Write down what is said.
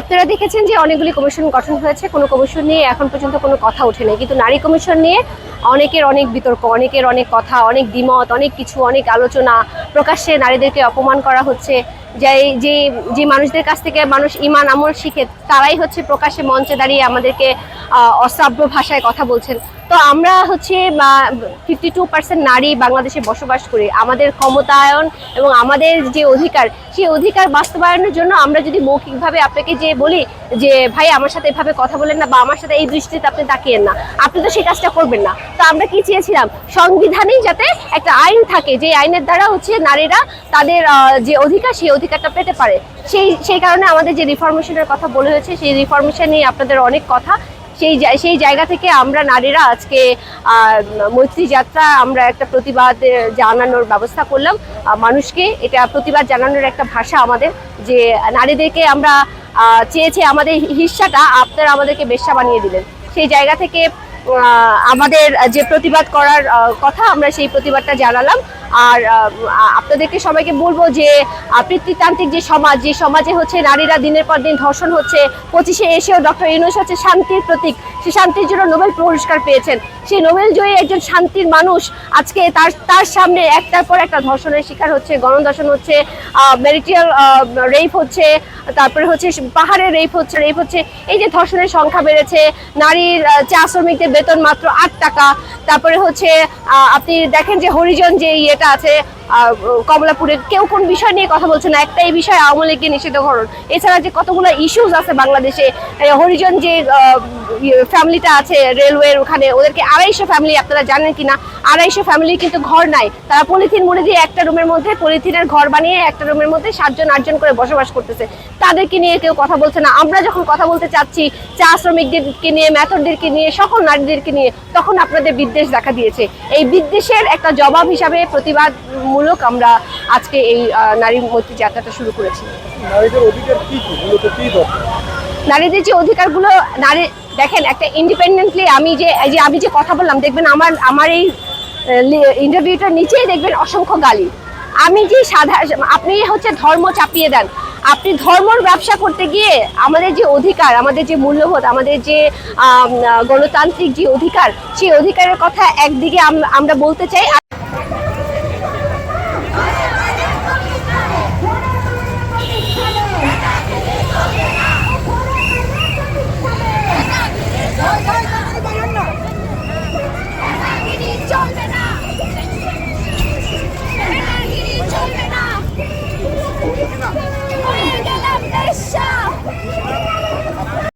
আপনারা দেখেছেন যে অনেকগুলি কমিশন গঠন হয়েছে, কোনো কমিশন নিয়ে এখন পর্যন্ত কোনো কথা ওঠে কিন্তু নারী কমিশন নিয়ে অনেকের অনেক বিতর্ক, অনেকের অনেক কথা, অনেক দ্বিমত, অনেক কিছু, অনেক আলোচনা প্রকাশ্যে নারীদেরকে অপমান করা হচ্ছে। যে যে যে মানুষদের কাছ থেকে মানুষ ইমান, আমল শিখে, তারাই হচ্ছে প্রকাশ্যে মঞ্চে দাঁড়িয়ে আমাদেরকে অশ্রাব্য ভাষায় কথা বলছেন। তো আমরা হচ্ছে ফিফটি টু পার্সেন্ট নারী বাংলাদেশে বসবাস করি। আমাদের ক্ষমতায়ন এবং আমাদের যে অধিকার, সেই অধিকার বাস্তবায়নের জন্য আমরা যদি মৌখিকভাবে আপনাকে যে বলি যে, ভাই, আমার সাথে এভাবে কথা বলেন না বা আমার সাথে এই দৃষ্টিতে আপনি তাকিয়েন না। আপনি তো সেই কাজটা করবেন না। তো আমরা কি চেয়েছিলাম? সংবিধানেই যাতে একটা আইন থাকে, যে আইনের দ্বারা হচ্ছে নারীরা তাদের যে অধিকার, সেই অধিকারটা পেতে পারে। সেই সেই কারণে আমাদের যে রিফরমেশনের কথা বলে হয়েছে, সেই রিফরমেশন নিয়ে আপনাদের অনেক কথা সেই সেই জায়গা থেকে আমরা নারীরা আজকে মৈত্রী যাত্রা আমরা একটা প্রতিবাদ জানানোর ব্যবস্থা করলাম। মানুষকে এটা প্রতিবাদ জানানোর একটা ভাষা আমাদের যে, নারীদেরকে আমরা চেয়েছে আমাদের হিস্সাটা আপনারা আমাদেরকে বেশ্যা বানিয়ে দিলেন। সেই জায়গা থেকে আমাদের যে প্রতিবাদ করার কথা আমরা সেই প্রতিবাদটা জানালাম। আর আপনাদেরকে সবাইকে বলব যে পিতৃতান্ত্রিক যে সমাজ, যে সমাজে হচ্ছে নারীরা দিনের পর দিন ধর্ষণ হচ্ছে, পঁচিশে এসেও ডক্টর ইউনুস হচ্ছে শান্তির প্রতীক, সে শান্তির জন্য নোবেল পুরস্কার পেয়েছেন। সেই নোবেল জয়ী একজন শান্তির মানুষ আজকে তার তার সামনে একটার পর একটা ধর্ষণের শিকার হচ্ছে, গণধর্ষণ হচ্ছে ম্যারিটিয়াল রেপ হচ্ছে, তারপরে হচ্ছে পাহাড়ে রেপ হচ্ছে রেপ হচ্ছে, এই যে ধর্ষণের সংখ্যা বেড়েছে, নারীর চা শ্রমিকদের বেতন মাত্র আট টাকা, তারপরে হচ্ছে আপনি দেখেন যে হরিজন যে ইয়েটা আছে আহ, কমলাপুরে কেউ কোন বিষয় নিয়ে কথা বলছে না একটাই বিষয় আওয়ামী লীগকে নিষিদ্ধকরণ এছাড়া যে কতগুলো ইস্যুজ আছে বাংলাদেশে হরিজন যে ফ্যামিলিটা আছে রেলওয়ের ওখানে ওদেরকে আড়াইশো ফ্যামিলি আপনারা জানেন কিনা আড়াইশো ফ্যামিলি কিন্তু ঘর নাই। তারা পলিথিন মুড়ে দিয়ে একটা রুমের মধ্যে পলিথিনের ঘর বানিয়ে একটা রুমের মধ্যে সাতজন আটজন করে বসবাস করতেছে। তাদেরকে নিয়ে কেউ কথা বলছে না। আমরা যখন কথা বলতে চাচ্ছি চা শ্রমিকদেরকে নিয়ে মেথরদেরকে নিয়ে সকল নারীদেরকে নিয়ে তখন আপনাদের বিদ্বেষ দেখা দিয়েছে। এই বিদ্বেষের একটা জবাব হিসাবে প্রতিবাদমূলক আমরা আজকে এই নারী মৈত্রী যাত্রাটা শুরু করেছি। নারীদের অধিকার কি কি? মূলত কি নারীদের যে অধিকারগুলো নারী দেখেন একটা ইন্ডিপেন্ডেন্টলি আমি যে যে আমি যে কথা বললাম দেখবেন আমার আমার এই ইন্টারভিউটার নিচেই দেখবেন অসংখ্য গালি। আমি যে সাধারণ আপনি হচ্ছে ধর্ম চাপিয়ে দেন। আপনি ধর্মর ব্যবসা করতে গিয়ে আমাদের যে অধিকার আমাদের যে মূল্যবোধ আমাদের যে গণতান্ত্রিক যে অধিকার সেই অধিকারের কথা একদিকে আমরা বলতে চাই